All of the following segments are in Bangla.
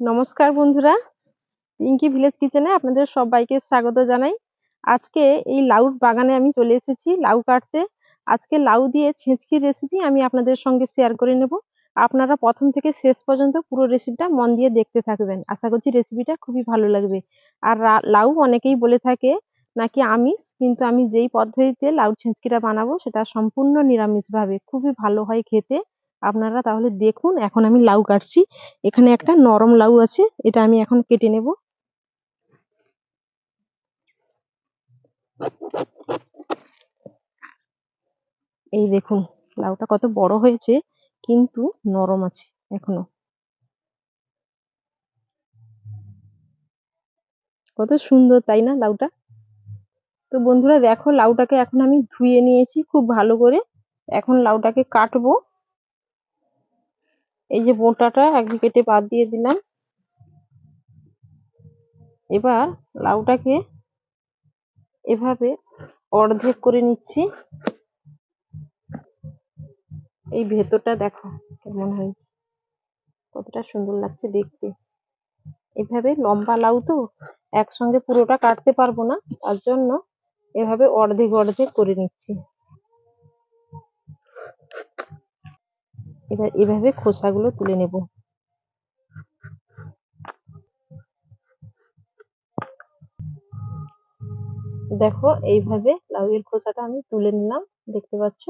নমস্কার বন্ধুরা। পিঙ্কি ভিলেজ কিচেনে আপনাদের সবাইকে স্বাগত জানাই। আজকে এই লাউর বাগানে আমি চলে এসেছি লাউ কাটতে। আজকে লাউ দিয়ে ছেঁচকির রেসিপি আমি আপনাদের সঙ্গে শেয়ার করে নেব। আপনারা প্রথম থেকে শেষ পর্যন্ত পুরো রেসিপিটা মন দিয়ে দেখতে থাকবেন। আশা করছি রেসিপিটা খুবই ভালো লাগবে। আর লাউ অনেকেই বলে থাকে নাকি আমিষ, কিন্তু আমি যেই পদ্ধতিতে লাউ ছেঁচকিটা বানাবো সেটা সম্পূর্ণ নিরামিষভাবে। খুবই ভালো হয় খেতে। আপনারা তাহলে দেখুন, এখন আমি লাউ কাটছি। এখানে একটা নরম লাউ আছে, এটা আমি এখন কেটে নেব। এই দেখুন, লাউটা কত বড় হয়েছে, কিন্তু নরম আছে এখনও। কত সুন্দর, তাই না লাউটা? তো বন্ধুরা দেখো, লাউটাকে এখন আমি ধুয়ে নিয়েছি খুব ভালো করে। এখন লাউটাকে কাটবো। এই যে বোঁটাটা এক কেটে বাদ দিয়ে দিলাম। এবার লাউটাকে এভাবে অর্ধেক করে নিচ্ছি। এই ভেতরটা দেখো কেমন হয়েছে। কতটা সুন্দর লাগছে দেখতে। এভাবে লম্বা লাউ তো একসঙ্গে পুরোটা কাটতে পারব না, তার জন্য এভাবে অর্ধেক অর্ধেক করে নিচ্ছি। এবার এভাবে খোসাগুলো তুলে নেব। দেখো, এইভাবে লাউয়ের খোসাটা আমি তুলে নিলাম, দেখতে পাচ্ছ?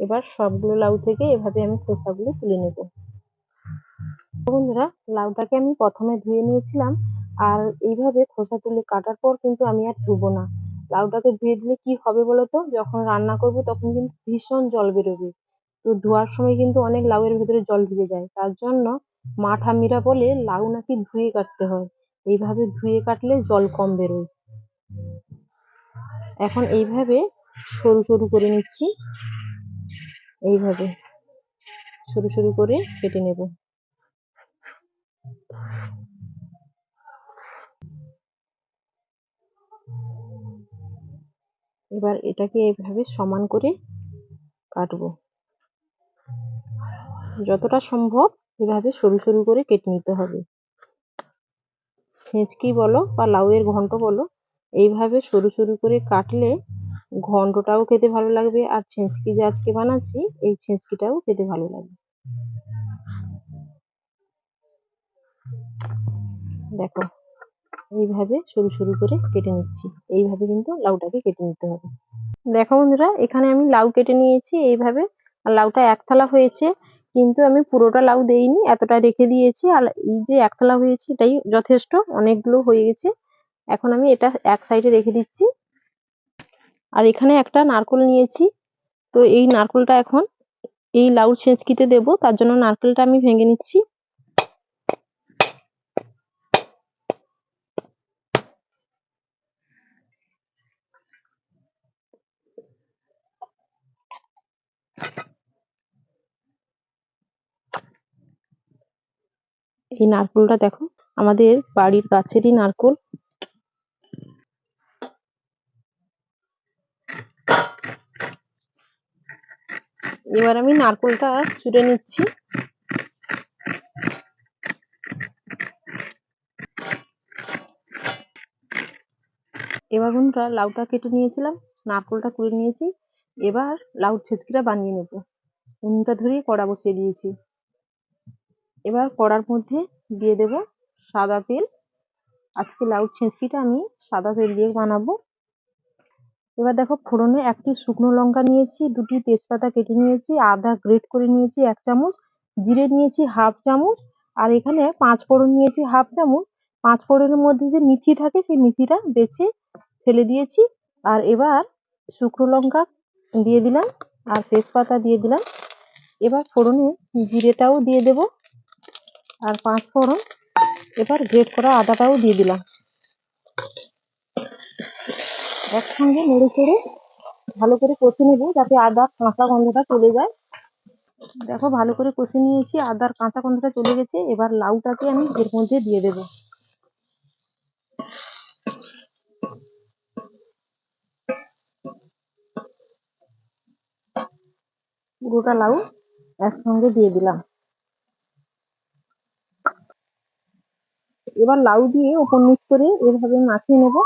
এবার সবগুলো লাউ থেকে এভাবে আমি খোসাগুলো তুলে নেব। বন্ধুরা, লাউটাকে আমি প্রথমে ধুয়ে নিয়েছিলাম, আর এইভাবে খোসা তুলে কাটার পর কিন্তু আমি আর ধুবো না। লাউটাকে ধুয়ে দিলে কি হবে বলতো যখন রান্না করব তখন কিন্তু ভীষণ জল বেরোবে। তো ধোয়ার সময় কিন্তু অনেক লাউয়ের ভেতরে জল ঢুকে যায়। তার জন্য মা ঠাম্মিরা বলে লাউ নাকি ধুয়ে কাটতে হয়। এইভাবে ধুয়ে কাটলে জল কম বেরোয়। এখন এইভাবে সরু সরু করে নিচ্ছি। এইভাবে সরু সরু করে কেটে নেব। এবার এটাকে এভাবে সমান করে কাটবো। যতটা সম্ভব এভাবে সরু সরু করে কেটে নিতে হবে। ছেঁচকি বলো বা লাউয়ের ঘন্ট বলো, এইভাবে সরু সরু করে কাটলে ঘন্টটাও খেতে ভালো লাগবে আর ছেঁচকি যে আজকে বানাচ্ছি, এই ছেঁচকিটাও খেতে ভালো লাগবে। দেখো, এইভাবে সরু সরু করে কেটে নিচ্ছি, এইভাবে কিন্তু লাউটাকে কেটে নিতে হবে। দেখো বন্ধুরা, এখানে আমি লাউ কেটে নিয়েছি, এইভাবে আর লাউটা এক থালা হয়েছে। কিন্তু আমি পুরোটা লাউ দেইনি এতটা রেখে দিয়েছি। আর এই যে একটা লাউ হয়েছে, এটাই যথেষ্ট, অনেকগুলো হয়ে গেছে। এখন আমি এটা এক সাইডে রেখে দিচ্ছি। আর এখানে একটা নারকোল নিয়েছি। তো এই নারকোলটা এখন এই লাউ ছেঁচকিতে দেবো, তার জন্য নারকেলটা আমি ভেঙে নিচ্ছি। এই নারকোলটা দেখো, আমাদের বাড়ির গাছেরই নারকোল। এবার আমি নারকোলটা চুড়ে নিচ্ছি। এবার বন্ধুরা লাউটা কেটে নিয়েছিলাম, নারকোলটা কুড়ে নিয়েছি। এবার লাউ ছেচকিটা বানিয়ে নেব। উনুনটা ধরিয়ে কড়া বসিয়ে দিয়েছি। এবার কড়ার মধ্যে দিয়ে দেব সাদা তেল। আজকে লাউ ছেঁচকিটা আমি সাদা তেল দিয়ে বানাবো। এবার দেখো ফোড়নে একটি শুকনো লঙ্কা নিয়েছি, দুটি তেজপাতা কেটে নিয়েছি, আদা গ্রেট করে নিয়েছি এক চামচ, জিরে নিয়েছি হাফ চামচ, আর এখানে পাঁচ ফোড়ন নিয়েছি হাফ চামচ। পাঁচ ফোড়নের মধ্যে যে মিথি থাকে সেই মিথিটা বেছে ফেলে দিয়েছি। আর এবার শুকনো লঙ্কা দিয়ে দিলাম, আর তেজপাতা দিয়ে দিলাম। এবার ফোড়নে জিরেটাও দিয়ে দেব। আর পাঁচ ফোড়ন। এবার গ্রেট করা আদাটাও দিয়ে দিলাম। একসঙ্গে নেড়ে চেড়ে ভালো করে কষে নেব যাতে আদার কাঁচা গন্ধটা চলে যায়। দেখো ভালো করে কষে নিয়েছি, আদার কাঁচা গন্ধটা চলে গেছে। এবার লাউটাকে আমি এর মধ্যে দিয়ে দেবো। পুরোটা লাউ একসঙ্গে দিয়ে দিলাম। এবার লাউ দিয়ে ওপর নিচ করে এভাবে মাখিয়ে নেব।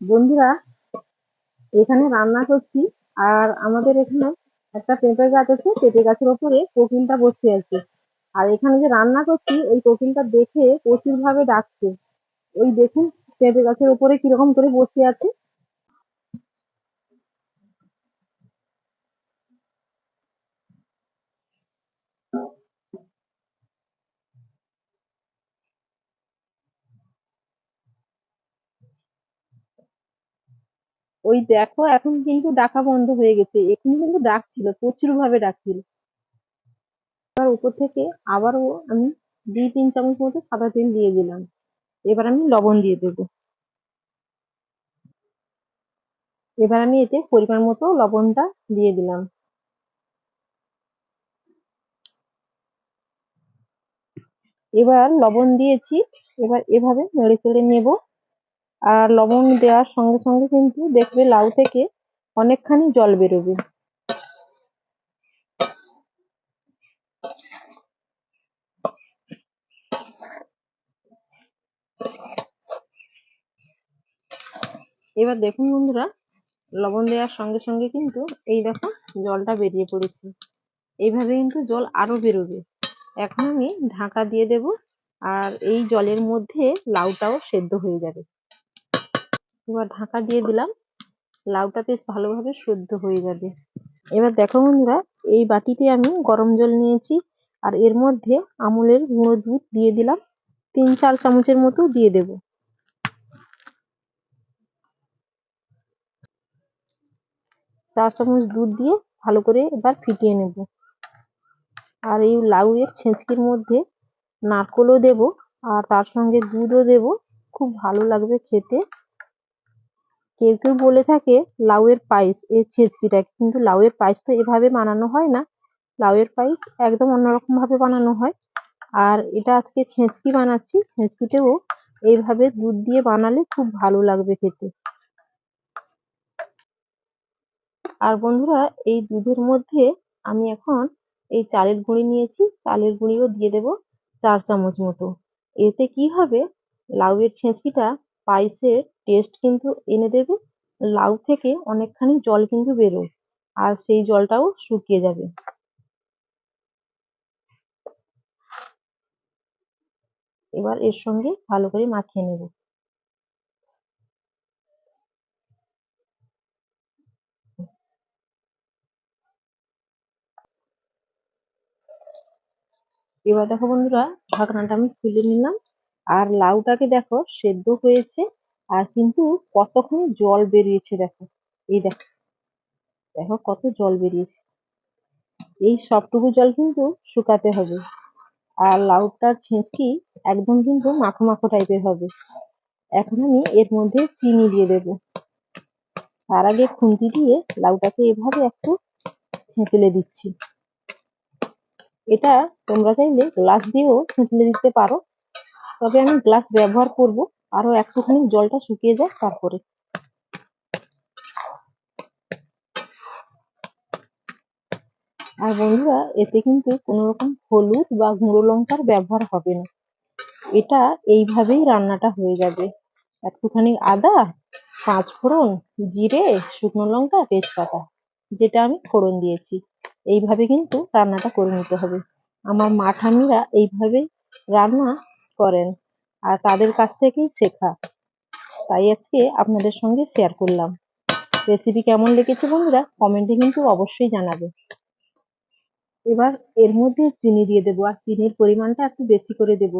বন্ধুরা, এখানে রান্না করছি, আর আমাদের এখানে একটা পেঁপে গাছ আছে, পেঁপে গাছের ওপরে কোকিলটা বসে আছে। আর এখানে যে রান্না করছি, ওই কোকিলটা দেখে প্রচুর ভাবে ডাকছে। ওই দেখুন, পেঁপে গাছের ওপরে কীরকম করে বসে আছে। ওই দেখো, এখন কিন্তু ডাকা বন্ধ হয়ে গেছে। এখনই কিন্তু ডাকছিল প্রচুর ভাবে ডাকছিল। তার উপর থেকে আবারও আমি দুই তিন চামচ মতো সাদা তেল দিয়ে দিলাম। এবার আমি লবণ দিয়ে দেবো। এবার আমি এতে পরিমাণ মতো লবণটা দিয়ে দিলাম। এবার লবণ দিয়েছি, এবার এভাবে নেড়ে চেড়ে নেব। আর লবণ দেওয়ার সঙ্গে সঙ্গে কিন্তু দেখবে লাউ থেকে অনেকখানি জল বেরোবে। এবার দেখুন বন্ধুরা, লবণ দেওয়ার সঙ্গে সঙ্গে কিন্তু এই দেখো জলটা বেরিয়ে পড়েছে। এইভাবে কিন্তু জল আরও বেরোবে। এখন আমি ঢাকা দিয়ে দেব আর এই জলের মধ্যে লাউটাও সেদ্ধ হয়ে যাবে। এবার ঢাকা দিয়ে দিলাম, লাউটা বেশ ভালোভাবে সেদ্ধ হয়ে যাবে। এবার দেখো বন্ধুরা, এই বাটিতে আমি গরম জল নিয়েছি আর এর মধ্যে আমুলের গুঁড়ো দুধ দিয়ে দিলাম। তিন চার চামচের মতো দিয়ে দেব। চার চামচ দুধ দিয়ে ভালো করে এবার ফিটিয়ে নেব। আর এই লাউ এর ছেঁচকির মধ্যে নারকোলও দেব আর তার সঙ্গে দুধও দেব। খুব ভালো লাগবে খেতে। কেউ কেউ বলে থাকে লাউয়ের পায়েস, এর ছেঁচকিটা, কিন্তু লাউয়ের পায়েস তো এভাবে বানানো হয় না। লাউয়ের পায়েস একদম অন্যরকম ভাবে বানানো হয়। আর এটা আজকে ছেঁচকি বানাচ্ছি। ছেঁচকিতেও এইভাবে দুধ দিয়ে বানালে খুব ভালো লাগবে খেতে। আর বন্ধুরা, এই দুধের মধ্যে আমি এখন এই চালের গুঁড়ি নিয়েছি। চালের গুঁড়িও দিয়ে দেব চার চামচ মতো। এতে কি হবে? লাউয়ের ছেঁচকিটা পায়েসের টেস্ট কিন্তু এনে দেবে। লাউ থেকে অনেকখানি জল কিন্তু বেরোয় আর সেই জলটাও শুকিয়ে যাবে। এবার এর সঙ্গে ভালো করে মাখিয়ে নেব। এবার দেখো বন্ধুরা, ঢাকনাটা আমি খুলে নিলাম। আর লাউটাকে দেখো, সেদ্ধ হয়েছে, আর কিন্তু কতখানি জল বেরিয়েছে দেখো। এই দেখো দেখো কত জল বেরিয়েছে। এই সবটুকু জল কিন্তু শুকাতে হবে। আর লাউটার ছেঁচকি একদম কিন্তু মাখো মাখো টাইপের হবে। এখন আমি এর মধ্যে চিনি দিয়ে দেব। তার আগে খুন্তি দিয়ে লাউটাকে এভাবে একটু থেঁতলে দিচ্ছি। এটা তোমরা চাইলে গ্লাস দিয়েও থেঁতলে দিতে পারো। তবে আমি গ্লাস ব্যবহার করব। আরও একটুখানি জলটা শুকিয়ে যায় তারপরে। আর বন্ধুরা, এতে কিন্তু কোনো রকম হলুদ বা গুঁড়ো লঙ্কার ব্যবহার হবে না। এটা এইভাবেই রান্নাটা হয়ে যাবে। একটুখানি আদা পাঁচ ফোড়ন জিরে, শুকনো লঙ্কা, তেজপাতা, যেটা আমি ফোড়ন দিয়েছি। এইভাবে কিন্তু রান্নাটা করে নিতে হবে। আমার মা ঠাম্মিরা এইভাবেই রান্না করেন আর তাদের কাছ থেকেই শেখা। তাই আজকে আপনাদের সঙ্গে শেয়ার করলাম। রেসিপি কেমন লেগেছে বন্ধুরা? কমেন্টে কিন্তু অবশ্যই জানাবে। এবার এর মধ্যে চিনি দিয়ে দেবো আর চিনির পরিমাণটা একটু বেশি করে দেব।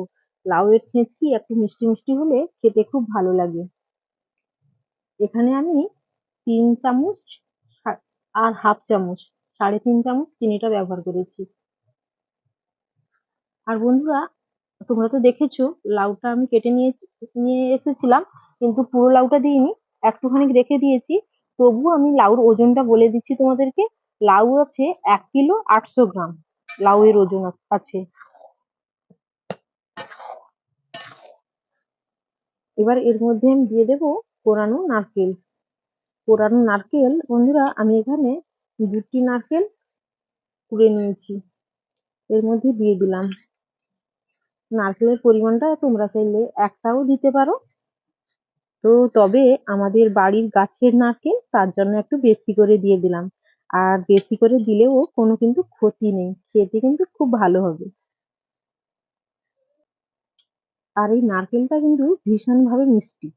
লাউয়ের ছেঁচকি একটু মিষ্টি মিষ্টি হলে খেতে খুব ভালো লাগে। এখানে আমি তিন চামচ আর হাফ চামচ সাড়ে তিন চামচ চিনিটা ব্যবহার করেছি। আর বন্ধুরা, তোমরা তো দেখেছ, লাউটা আমি কেটে নিয়ে নিয়ে এসেছিলাম, কিন্তু পুরো লাউটা দিইনি একটুখানি রেখে দিয়েছি। তবু আমি লাউর ওজনটা বলে দিচ্ছি তোমাদেরকে, লাউ আছে এক কিলো আটশো গ্রাম লাউ এর ওজন আছে। এবার এর মধ্যে আমি দিয়ে দেব কোরানো নারকেল। কোরানো নারকেল, বন্ধুরা, আমি এখানে দুটি নারকেল কুড়ে নিয়েছি। এর মধ্যে দিয়ে দিলাম। নারকেলের পরিমাণটা তোমরা চাইলে একটাও দিতে পারো। তো তবে আমাদের বাড়ির গাছের নারকেল তার জন্য একটু বেশি করে দিয়ে দিলাম। আর বেশি করে দিলেও কোনো কিন্তু ক্ষতি নেই। খেতে কিন্তু খুব ভালো হবে। আর এই নারকেলটা কিন্তু ভীষণভাবে মিষ্টি।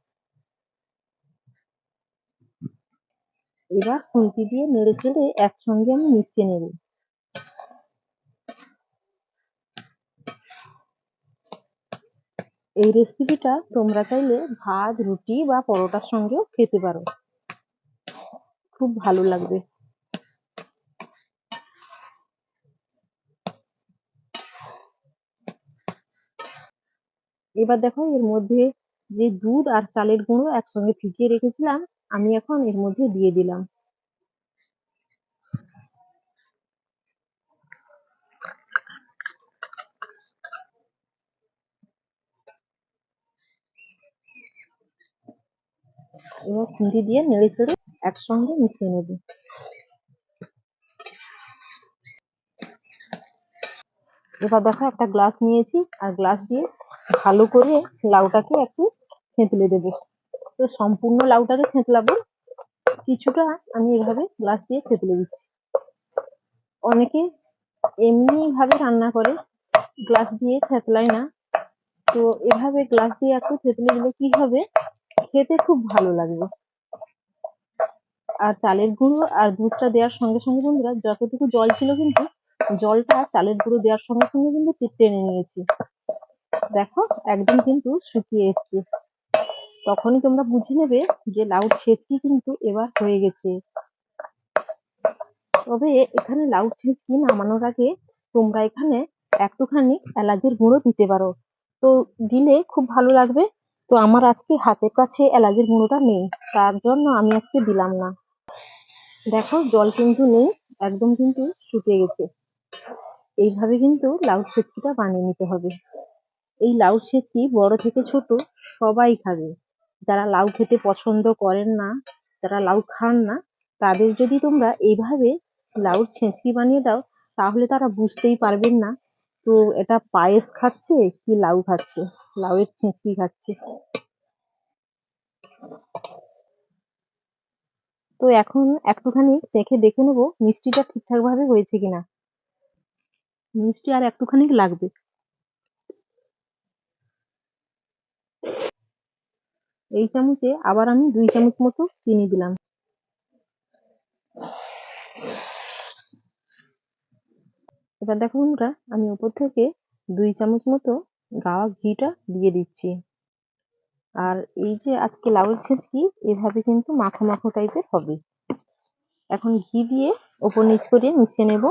এবার খুন্তি দিয়ে নেড়ে চেড়ে একসঙ্গে আমি মিশিয়ে নেব। এই রেসিপিটা তোমরা চাইলে ভাত, রুটি বা পরোটার সঙ্গেও খেতে পারো। খুব ভালো লাগবে। এবার দেখো এর মধ্যে যে দুধ আর চালের গুঁড়ো একসঙ্গে ফিটিয়ে রেখেছিলাম আমি এখন এর মধ্যে দিয়ে দিলাম। এবার খুন্তি দিয়ে নেড়ে চেড়ে একসঙ্গে মিশিয়ে নেব। এবার দেখো একটা গ্লাস নিয়েছি, আর গ্লাস দিয়ে ভালো করে লাউটাকে একটু থেঁতলে দেবো। তো সম্পূর্ণ লাউটাকে থেঁতলাবো। কিছুটা আমি এভাবে গ্লাস দিয়ে থেঁতলে দিচ্ছি। অনেকে এমনি ভাবে রান্না করে গ্লাস দিয়ে থেতলায় না। তো এভাবে গ্লাস দিয়ে একটু থেতলে দিলে কি হবে? খেতে খুব ভালো লাগবে। আর চালের গুঁড়ো আর দুধটা দেওয়ার সঙ্গে সঙ্গে বন্ধুরা, যতটুকু জল ছিল কিন্তু, জলটা চালের গুঁড়ো দেওয়ার সঙ্গে সঙ্গে কিন্তু টেনে নিয়েছি। দেখো, একদম কিন্তু শুকিয়ে এসছে। তখনই তোমরা বুঝে নেবে যে লাউ ছেঁচকি কিন্তু এবার হয়ে গেছে। তবে এখানে লাউ ছেঁচকি নামানোর আগে তোমরা এখানে একটুখানি এলাচের গুঁড়ো দিতে পারো। তো দিলে খুব ভালো লাগবে। তো আমার আজকে হাতের কাছে এলাচের গুঁড়োটা নেই, তার জন্য আমি আজকে দিলাম না। দেখো, জল কিন্তু নেই, একদম কিন্তু শুকিয়ে গেছে। এইভাবে কিন্তু লাউ ছেচকিটা বানিয়ে নিতে হবে। এই লাউ ছেচকি বড় থেকে ছোট সবাই খাবে। যারা লাউ খেতে পছন্দ করেন না, যারা লাউ খান না, তাদের যদি তোমরা এইভাবে লাউর ছেঁচকি বানিয়ে দাও, তাহলে তারা বুঝতেই পারবেন না। তো এটা পায়েস খাচ্ছে কি লাউ খাচ্ছে? লাউয়ের ছেঁচকি খাচ্ছে। তো এখন একটুখানি চেখে দেখে নেব মিষ্টিটা ঠিকঠাক ভাবে হয়েছে কিনা। মিষ্টি আর একটুখানি লাগবে। এই চামচে আবার আমি দুই চামচ মতো চিনি দিলাম। এবার দেখো বন্ধুরা, আমি উপর থেকে দুই চামচ মতো গাওয়া ঘিটা দিয়ে দিচ্ছি। আর এই যে আজকে লাউয়ের ছেঁচকি এভাবে কিন্তু মাখো মাখো টাইপের হবে। এখন ঘি দিয়ে ওপর নিচ করে মিশিয়ে নেব।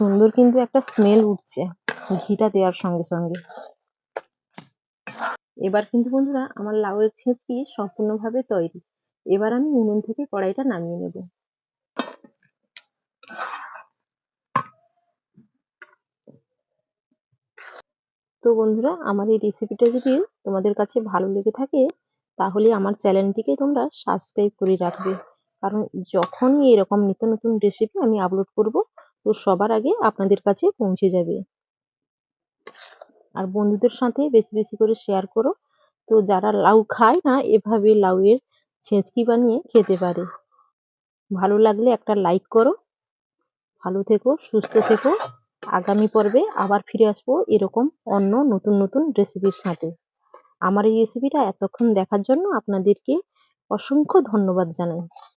সুন্দর কিন্তু একটা স্মেল উঠছে। ঘিটা দেওয়ার সঙ্গে সঙ্গে। এবার কিন্তু বন্ধুরা, আমার লাউয়ের ছেঁচকি সম্পূর্ণভাবে তৈরি। এবার আমি উনুন থেকে কড়াইটা নামিয়ে নেব। তো বন্ধুরা, আমার এই রেসিপিটা যদি তোমাদের কাছে ভালো লেগে থাকে, তাহলে আমার চ্যানেলটিকে তোমরা সাবস্ক্রাইব করে রাখবে। কারণ যখনই এরকম নিত্য নতুন রেসিপি আমি আপলোড করব তো সবার আগে আপনাদের কাছে পৌঁছে যাবে। আর বন্ধুদের সাথে বেশি বেশি করে শেয়ার করো। তো যারা লাউ খায় না, এভাবে লাউয়ের ছেঁচকি বানিয়ে খেতে পারে। ভালো লাগলে একটা লাইক করো। ভালো থেকো, সুস্থ থেকো। আগামী পর্বে আবার ফিরে আসব এরকম অন্য নতুন নতুন রেসিপির সাথে। আমার এই রেসিপিটা এতক্ষণ দেখার জন্য আপনাদেরকে অসংখ্য ধন্যবাদ জানাই।